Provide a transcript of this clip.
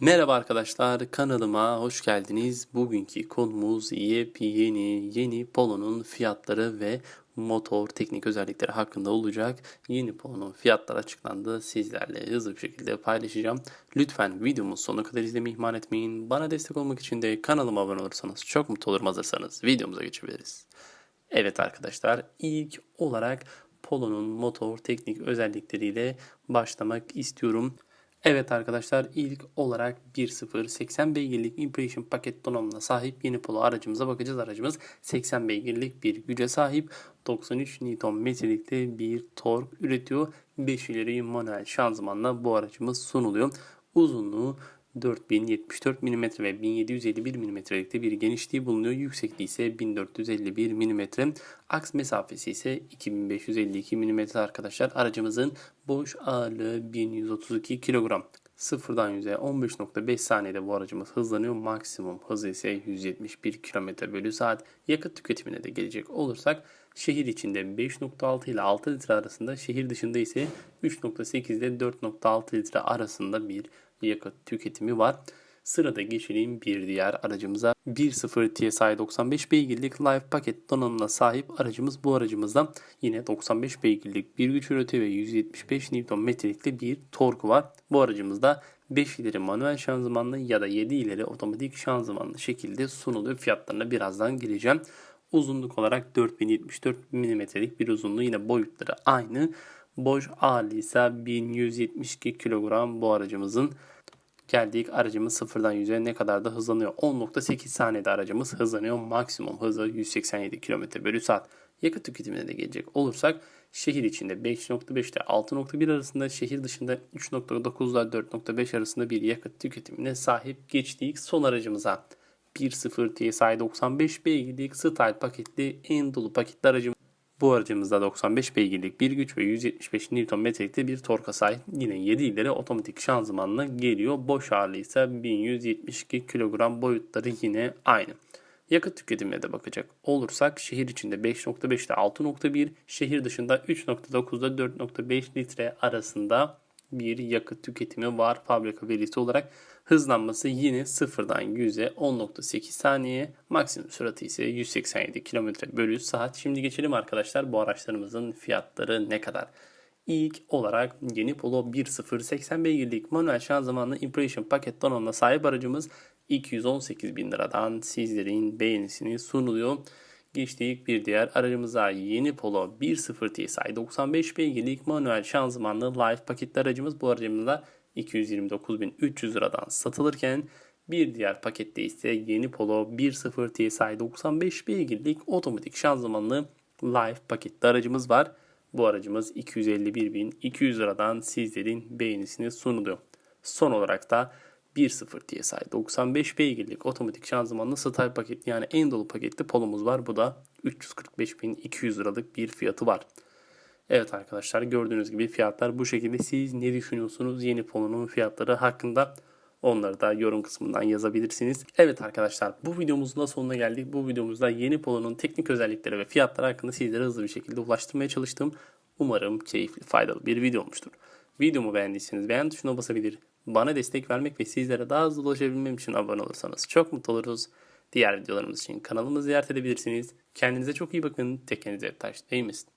Merhaba arkadaşlar kanalıma hoş geldiniz. Bugünkü konumuz yepyeni yeni Polo'nun fiyatları ve motor teknik özellikleri hakkında olacak. Yeni Polo'nun fiyatları açıklandı. Sizlerle hızlı bir şekilde paylaşacağım. Lütfen videomun sonuna kadar izlemeyi ihmal etmeyin. Bana destek olmak için de kanalıma abone olursanız çok mutlu olurum hazırsanız videomuza geçebiliriz. Evet arkadaşlar ilk olarak Polo'nun motor teknik özellikleriyle başlamak istiyorum. Evet arkadaşlar ilk olarak 1.0 80 beygirlik Impression paket donanımına sahip yeni Polo aracımıza bakacağız. Aracımız 80 beygirlik bir güce sahip 93 Nm'likte bir tork üretiyor. 5 ileri manuel şanzımanla bu aracımız sunuluyor. Uzunluğu 4074 mm ve 1751 mm'likte bir genişliği bulunuyor. Yüksekliği ise 1451 mm. Aks mesafesi ise 2552 mm arkadaşlar. Aracımızın boş ağırlığı 1132 kilogram. Sıfırdan 100'e 15.5 saniyede bu aracımız hızlanıyor. Maksimum hızı ise 171 km bölü saat. Yakıt tüketimine de gelecek olursak şehir içinde 5.6 ile 6 litre arasında, şehir dışında ise 3.8 ile 4.6 litre arasında bir yakıt tüketimi var. Sırada geçelim bir diğer aracımıza. 1.0 TSI 95 beygirlik Life paket donanımına sahip aracımız bu aracımızda yine 95 beygirlik bir güç üretiyor ve 175 Nm'likte bir torku var. Bu aracımızda 5 ileri manuel şanzımanlı ya da 7 ileri otomatik şanzımanlı şekilde sunuluyor. Fiyatlarına birazdan geleceğim. Uzunluk olarak 4074 mm'lik bir uzunluğu yine boyutları aynı. Boş ağırlığı ise 1172 kilogram bu aracımızın. Geldik aracımız sıfırdan 100'e ne kadar da hızlanıyor. 10.8 saniyede aracımız hızlanıyor. Maksimum hızı 187 km bölü saat. Yakıt tüketimine de gelecek olursak şehir içinde 5.5 ile 6.1 arasında şehir dışında 3.9 ile 4.5 arasında bir yakıt tüketimine sahip geçtik son aracımıza. 1.0 TSI 95 beygirlik Style paketli en dolu paketli aracımız. Bu aracımızda 95 beygirlik bir güç ve 175 Nm'likte bir torka sahip. Yine 7 ileri otomatik şanzımanla geliyor. Boş ağırlığı ise 1172 kilogram boyutları yine aynı. Yakıt tüketimine de bakacak olursak şehir içinde 5.5 ile 6.1, şehir dışında 3.9 ile 4.5 litre arasında bir yakıt tüketimi var fabrika verisi olarak. Hızlanması yine sıfırdan 100'e 10.8 saniye. Maksimum sürati ise 187 km bölü saat. Şimdi geçelim arkadaşlar bu araçlarımızın fiyatları ne kadar? İlk olarak yeni Polo 1.0 80 beygirlik manuel şanzımanlı Impression paket donanımına sahip aracımız 218 bin liradan sizlerin beğenisini sunuluyor. Geçtik bir diğer aracımıza yeni Polo 1.0 TSI 95 beygirlik manuel şanzımanlı Life paketli aracımız. Bu aracımızda 229.300 liradan satılırken bir diğer pakette ise yeni Polo 1.0 TSI 95 beygirlik otomatik şanzımanlı Life paketli aracımız var. Bu aracımız 251.200 liradan sizlerin beğenisini sunuluyor. Son olarak da 1.0 TSI 95 beygirlik otomatik şanzımanlı style paketli yani en dolu paketli polomuz var. Bu da 345.200 liralık bir fiyatı var. Evet arkadaşlar gördüğünüz gibi fiyatlar bu şekilde. Siz ne düşünüyorsunuz yeni polonun fiyatları hakkında? Onları da yorum kısmından yazabilirsiniz. Evet arkadaşlar bu videomuzun da sonuna geldik. Bu videomuzda yeni polonun teknik özellikleri ve fiyatları hakkında sizlere hızlı bir şekilde ulaştırmaya çalıştım. Umarım keyifli, faydalı bir video olmuştur. Videomu beğendiyseniz beğen tuşuna basabilir. Bana destek vermek ve sizlere daha hızlı ulaşabilmem için abone olursanız çok mutlu oluruz. Diğer videolarımız için kanalımızı ziyaret edebilirsiniz. Kendinize çok iyi bakın. Tekenize taş değmesin.